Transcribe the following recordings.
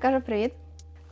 каже привіт.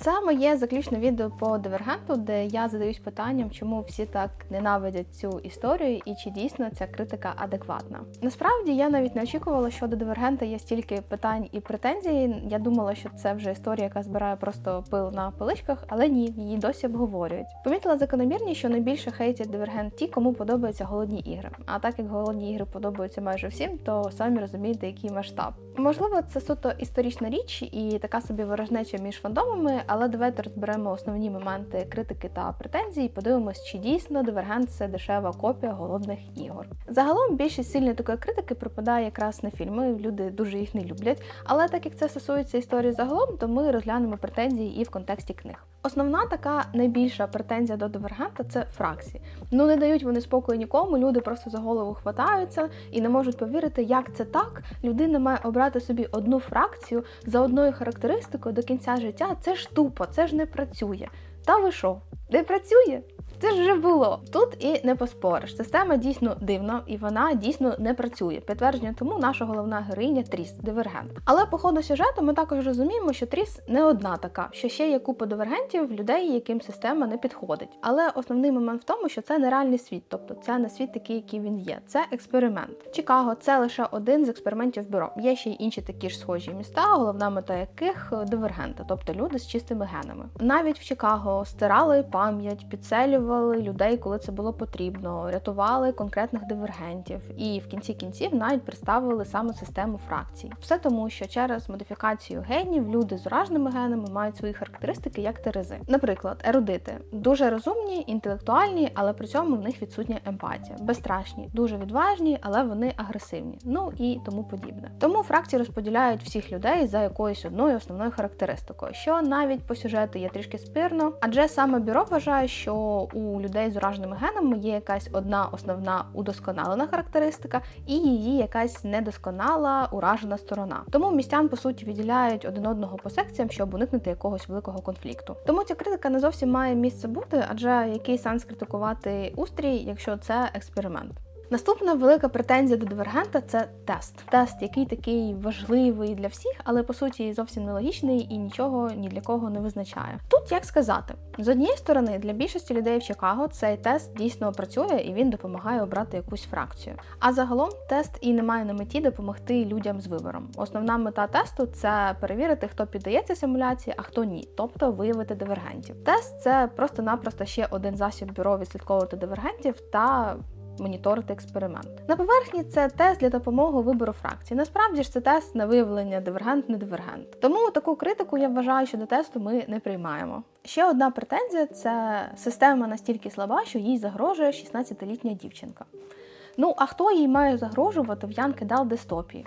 Це моє заключне відео по дивергенту, де я задаюсь питанням, чому всі так ненавидять цю історію і чи дійсно ця критика адекватна. Насправді я навіть не очікувала, що до дивергента є стільки питань і претензій. Я думала, що це вже історія, яка збирає просто пил на поличках, але ні, її досі обговорюють. Помітила закономірність, що найбільше хейтять дивергент ті, кому подобаються голодні ігри. А так як голодні ігри подобаються майже всім, то самі розумієте, який масштаб. Можливо, це суто історична річ і така собі ворожнеча між фандомами, але давайте розберемо основні моменти критики та претензій і подивимось, чи дійсно дивергент це дешева копія голодних ігор. Загалом більшість сильної такої критики припадає якраз на фільми. Люди дуже їх не люблять. Але так як це стосується історії загалом, то ми розглянемо претензії і в контексті книг. Основна така найбільша претензія до дивергента це фракції. Ну не дають вони спокою нікому. Люди просто за голову хватаються і не можуть повірити, як це так. Людина має обрати собі одну фракцію за одною характеристикою до кінця життя. Це ж тупо, це ж не працює. Та ви що? Не працює? Це ж вже було тут і не поспориш. Система дійсно дивна і вона дійсно не працює. Підтвердження тому наша головна героїня Тріс дивергент. Але по ходу сюжету ми також розуміємо, що Тріс не одна така, що ще є купа дивергентів людей, яким система не підходить. Але основний момент в тому, що це нереальний світ, тобто це не світ такий, який він є. Це експеримент. Чикаго це лише один з експериментів бюро. Є ще й інші такі ж схожі міста, головна мета яких дивергента, тобто люди з чистими генами. Навіть в Чикаго стирали пам'ять, підселювали людей, коли це було потрібно, рятували конкретних дивергентів, і в кінці кінців навіть представили саме систему фракцій. Все тому, що через модифікацію генів люди з ураженими генами мають свої характеристики як терези. Наприклад, ерудити дуже розумні, інтелектуальні, але при цьому в них відсутня емпатія, безстрашні, дуже відважні, але вони агресивні. Ну і тому подібне. Тому фракції розподіляють всіх людей за якоюсь одною основною характеристикою, що навіть по сюжету є трішки спірно, адже саме бюро вважає, що у людей з ураженими генами є якась одна основна удосконалена характеристика, і її якась недосконала уражена сторона. Тому містян по суті відділяють один одного по секціям, щоб уникнути якогось великого конфлікту. Тому ця критика не зовсім має місце бути, адже який сенс критикувати устрій, якщо це експеримент. Наступна велика претензія до дивергента це тест. Тест, який такий важливий для всіх, але по суті зовсім нелогічний і нічого ні для кого не визначає. Тут як сказати, з однієї сторони, для більшості людей в Чикаго цей тест дійсно працює і він допомагає обрати якусь фракцію. А загалом тест і не має на меті допомогти людям з вибором. Основна мета тесту це перевірити, хто піддається симуляції, а хто ні, тобто виявити дивергентів. Тест це просто-напросто ще один засіб бюро відслідковувати дивергентів та моніторити експеримент. На поверхні це тест для допомоги вибору фракцій. Насправді ж це тест на виявлення дивергент, не дивергент. Тому таку критику я вважаю, що до тесту ми не приймаємо. Ще одна претензія це система настільки слаба, що їй загрожує 16-літня дівчинка. Ну а хто їй має загрожувати в Янки Дал дистопії?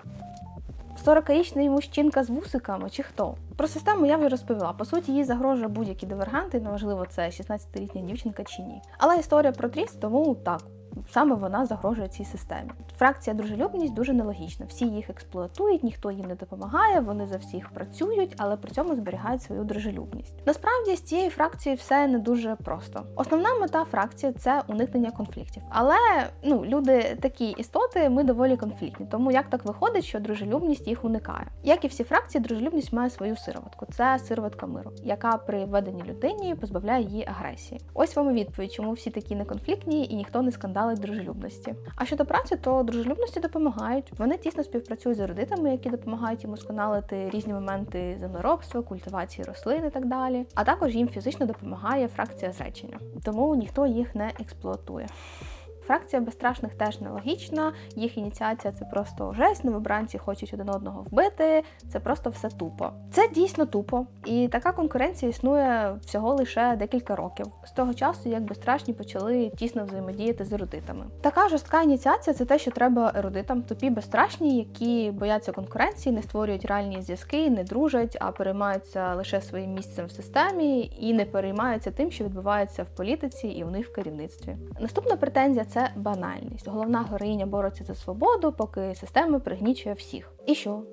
40-річний мужчинка з вусиками чи хто? Про систему я вже розповіла. По суті, їй загрожує будь-які диверганти, неважливо, це 16-літня дівчинка чи ні. Але історія про тріс, тому так. Саме вона загрожує цій системі. Фракція дружелюбність дуже нелогічна. Всі їх експлуатують, ніхто їм не допомагає, вони за всіх працюють, але при цьому зберігають свою дружелюбність. Насправді з цією фракцією все не дуже просто. Основна мета фракції це уникнення конфліктів. Але ну люди такі істоти, ми доволі конфліктні. Тому як так виходить, що дружелюбність їх уникає. Як і всі фракції, дружелюбність має свою сироватку. Це сироватка миру, яка при введенні людині позбавляє її агресії. Ось вам і відповідь, чому всі такі неконфліктні і ніхто не скандалить дружелюбності. А щодо праці, то дружелюбності допомагають. Вони тісно співпрацюють з родитами, які допомагають їм усконалити різні моменти землеробства, культивації рослин і так далі. А також їм фізично допомагає фракція зречення, тому ніхто їх не експлуатує. Фракція безстрашних теж нелогічна, їх ініціація це просто жесть, новобранці хочуть один одного вбити. Це просто все тупо. Це дійсно тупо, і така конкуренція існує всього лише декілька років з того часу, як безстрашні почали тісно взаємодіяти з ерудитами. Така жорстка ініціація це те, що треба ерудитам, тупі безстрашні, які бояться конкуренції, не створюють реальні зв'язки, не дружать, а переймаються лише своїм місцем в системі і не переймаються тим, що відбувається в політиці і у них в керівництві. Наступна претензія це банальність. Головна героїня бореться за свободу, поки система пригнічує всіх. І що?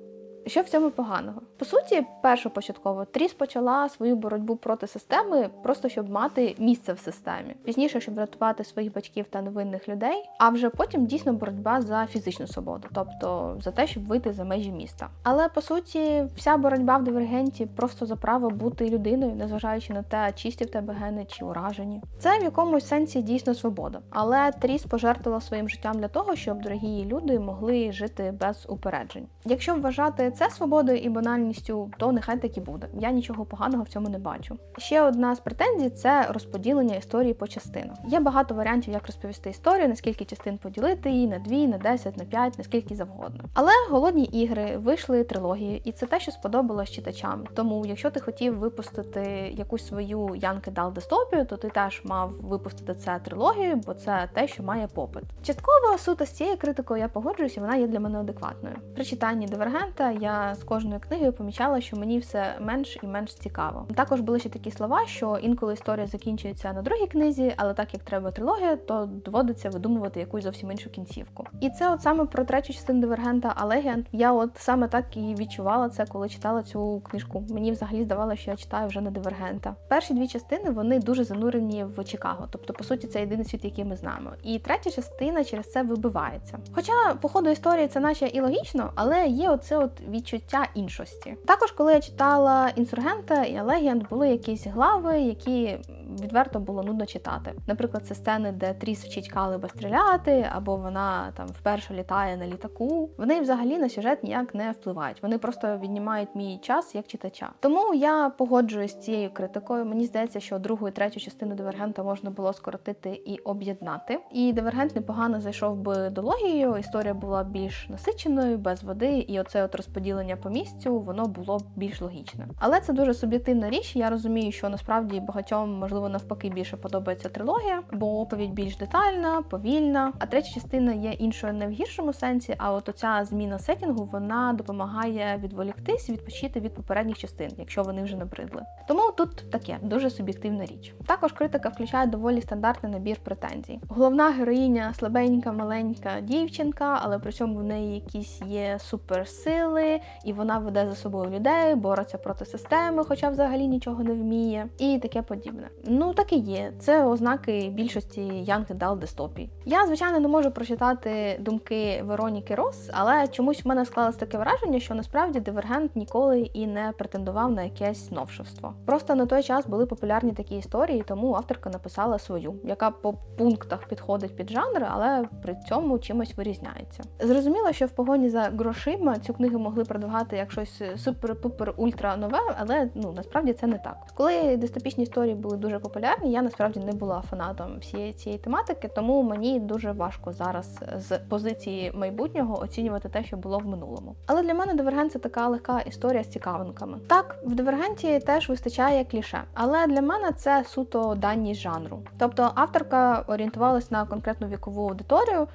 Що в цьому поганого? По суті, першопочатково Тріс почала свою боротьбу проти системи, просто щоб мати місце в системі. Пізніше, щоб врятувати своїх батьків та невинних людей. А вже потім дійсно боротьба за фізичну свободу, тобто за те, щоб вийти за межі міста. Але по суті, вся боротьба в дивергенті просто за право бути людиною, незважаючи на те, чисті в тебе гени чи уражені. Це в якомусь сенсі дійсно свобода. Але Тріс пожертвувала своїм життям для того, щоб дорогі люди могли жити без упереджень. Якщо вважати це свободою і банальністю, то нехай так і буде. Я нічого поганого в цьому не бачу. Ще одна з претензій це розподілення історії по частинах. Є багато варіантів, як розповісти історію, наскільки частин поділити її на дві, на 10, на 5, наскільки завгодно. Але голодні ігри вийшли трилогії, і це те, що сподобалось читачам. Тому, якщо ти хотів випустити якусь свою Янки Дал дистопію, то ти теж мав випустити це трилогію, бо це те, що має попит. Частково суто з цією критикою я погоджуюся, вона є для мене адекватною. При читанні дивергента я з кожною книгою помічала, що мені все менш і менш цікаво. Також були ще такі слова, що інколи історія закінчується на другій книзі, але так як треба трилогія, то доводиться видумувати якусь зовсім іншу кінцівку. І це от саме про третю частину дивергента Алегіант. Я от саме так і відчувала це, коли читала цю книжку. Мені взагалі здавалося, що я читаю вже не дивергента. Перші дві частини вони дуже занурені в Чикаго, тобто, по суті, це єдиний світ, який ми знаємо. І третя частина через це вибивається. Хоча, по ходу історії, це наче і логічно, але є оце от відчуття іншості. Також, коли я читала інсургента і Алегіант, були якісь глави, які відверто було нудно читати. Наприклад, це сцени, де Тріс вчить Калиба стріляти, або вона там вперше літає на літаку. Вони взагалі на сюжет ніяк не впливають. Вони просто віднімають мій час як читача. Тому я погоджуюсь з цією критикою. Мені здається, що другу і третю частину дивергента можна було скоротити і об'єднати. І дивергент непогано зайшов би до логією. Історія була більш насиченою, без води, і оце от розподілення по місцю воно було більш логічне. Але це дуже суб'єктивна річ. Я розумію, що насправді багатьом можливо навпаки більше подобається трилогія, бо оповідь більш детальна, повільна. А третя частина є іншою не в гіршому сенсі. А от оця зміна сетінгу вона допомагає відволіктись, відпочити від попередніх частин, якщо вони вже набридли. Тому тут таке дуже суб'єктивна річ. Також критика включає доволі стандартний набір претензій. Головна героїня слабенька, маленька дівчинка, але при цьому в неї якісь є суперсили, і вона веде за собою людей, бореться проти системи, хоча взагалі нічого не вміє, і таке подібне. Ну так і є. Це ознаки більшості Young Adult дистопій. Я звичайно не можу прочитати думки Вероніки Рос, але чомусь в мене склалось таке враження, що насправді дивергент ніколи і не претендував на якесь новшество. Просто на той час були популярні такі історії, тому авторка написала свою, яка по пунктах підходить під жанр, але при цьому чимось вирізняється. Зрозуміло, що в погоні за грошима цю книгу могли продавати як щось супер-пупер ультра нове, але ну насправді це не так. Коли дистопічні історії були дуже популярні, я насправді не була фанатом всієї цієї тематики, тому мені дуже важко зараз з позиції майбутнього оцінювати те, що було в минулому. Але для мене дивергент це така легка історія з цікавинками. Так, в дивергенті теж вистачає кліше, але для мене це суто дані жанру. Тобто авторка орієнтувалась на конкретну вікову аудиторію.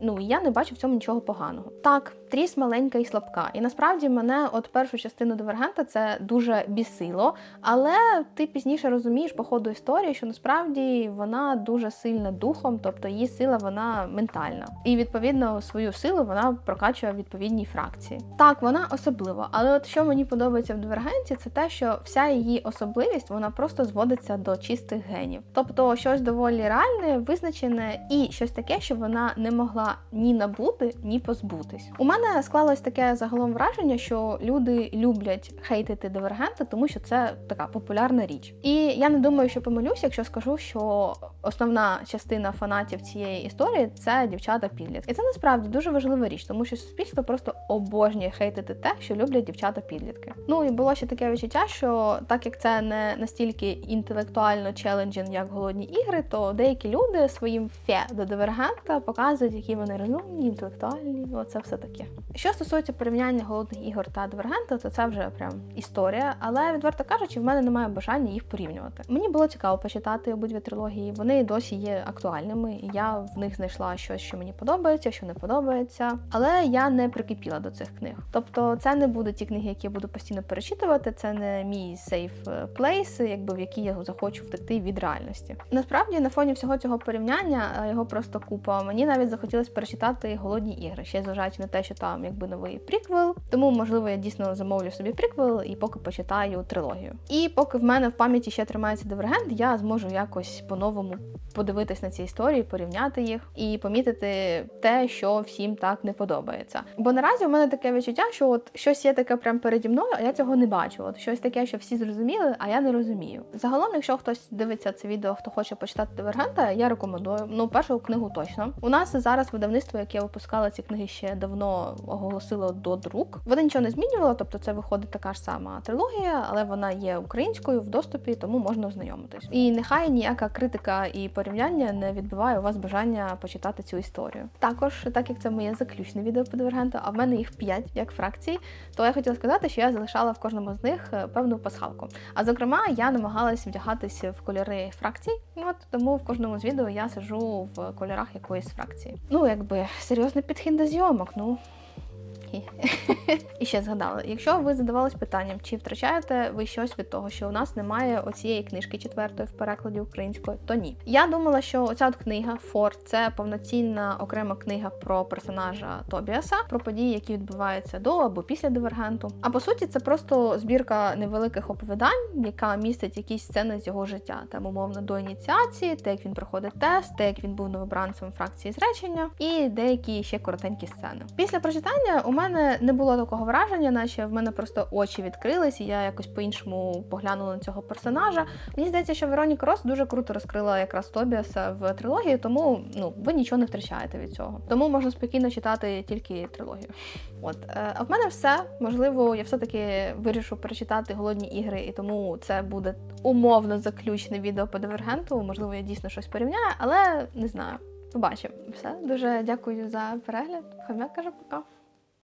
Ну я не бачу в цьому нічого поганого. Так, тріс маленька і слабка. І насправді мене от першу частину дивергента це дуже бісило. Але ти пізніше розумієш по ходу історії, що насправді вона дуже сильна духом, тобто її сила вона ментальна. І відповідно свою силу вона прокачує в відповідній фракції. Так, вона особлива, але от що мені подобається в дивергенті, це те, що вся її особливість вона просто зводиться до чистих генів. Тобто щось доволі реальне, визначене і щось таке, що вона не могла ні набути, ні позбутись. У мене склалось таке загалом враження, що люди люблять хейтити дивергенти, тому що це така популярна річ. І я не думаю, що помилюсь, якщо скажу, що основна частина фанатів цієї історії це дівчата підлітки. І це насправді дуже важлива річ, тому що суспільство просто обожнює хейтити те, що люблять дівчата підлітки. Ну і було ще таке відчуття, що так як це не настільки інтелектуально челенджін, як голодні ігри, то деякі люди своїм фе до дивергента показують, які вони розумні, інтелектуальні. Оце все таке. Що стосується порівняння голодних ігор та дивергента, то це вже прям історія. Але відверто кажучи, в мене немає бажання їх порівнювати. Мені було цікаво почитати обидві трилогії. Вони досі є актуальними. і Я в них знайшла щось, що мені подобається, що не подобається. Але я не прикипіла до цих книг. Тобто, це не будуть ті книги, які я буду постійно перечитувати. Це не мій сейф плейс, якби в який я захочу втекти від реальності. Насправді, на фоні всього цього порівняння його просто купа. Мені навіть захотілося перечитати голодні ігри, ще зважаючи на те, що там якби новий приквел. Тому, можливо, я дійсно замовлю собі приквел і поки почитаю трилогію. І поки в мене в пам'яті ще тримається дивергент, я зможу якось по-новому подивитись на ці історії, порівняти їх і помітити те, що всім так не подобається. Бо наразі у мене таке відчуття, що от щось є таке прямо переді мною, а я цього не бачу. От щось таке, що всі зрозуміли, а я не розумію. Загалом, якщо хтось дивиться це відео, хто хоче почитати дивергента, я рекомендую. Ну, першу книгу точно. У нас зараз видавництво, яке випускало ці книги ще давно оголосило до друк. Вони нічого не змінювало, тобто це виходить така ж сама трилогія, але вона є українською в доступі, тому можна ознайомитись. І нехай ніяка критика і порівняння не відбиває у вас бажання почитати цю історію. Також, так як це моє заключне відео по дивергенту, а в мене їх 5 як фракцій, то я хотіла сказати, що я залишала в кожному з них е, певну пасхалку. А зокрема, я намагалась вдягатися в кольори фракцій. От тому в кожному з відео я сижу в кольорах якоїсь фракції. Ну, якби серйозний підхід до зйомок. Ну. І ще згадала, якщо ви задавались питанням, чи втрачаєте ви щось від того, що у нас немає оцієї книжки четвертої в перекладі українською, то ні. Я думала, що оця от книга Фор це повноцінна окрема книга про персонажа Тобіаса, про події, які відбуваються до або після дивергенту. А по суті, це просто збірка невеликих оповідань, яка містить якісь сцени з його життя, там умовно до ініціації, те, як він проходить тест, те, як він був новобранцем фракції зречення, і деякі ще коротенькі сцени. Після прочитання у мене не було такого враження, наче в мене просто очі відкрились, і я якось по-іншому поглянула на цього персонажа. Мені здається, що Вероніка Рос дуже круто розкрила якраз Тобіаса в трилогії, тому ну ви нічого не втрачаєте від цього. Тому можна спокійно читати тільки трилогію. От е, а в мене все можливо, я все-таки вирішу перечитати голодні ігри, і тому це буде умовно заключне відео по дивергенту. Можливо, я дійсно щось порівняю, але не знаю. Побачимо. Все дуже дякую за перегляд. Хомяк каже пока.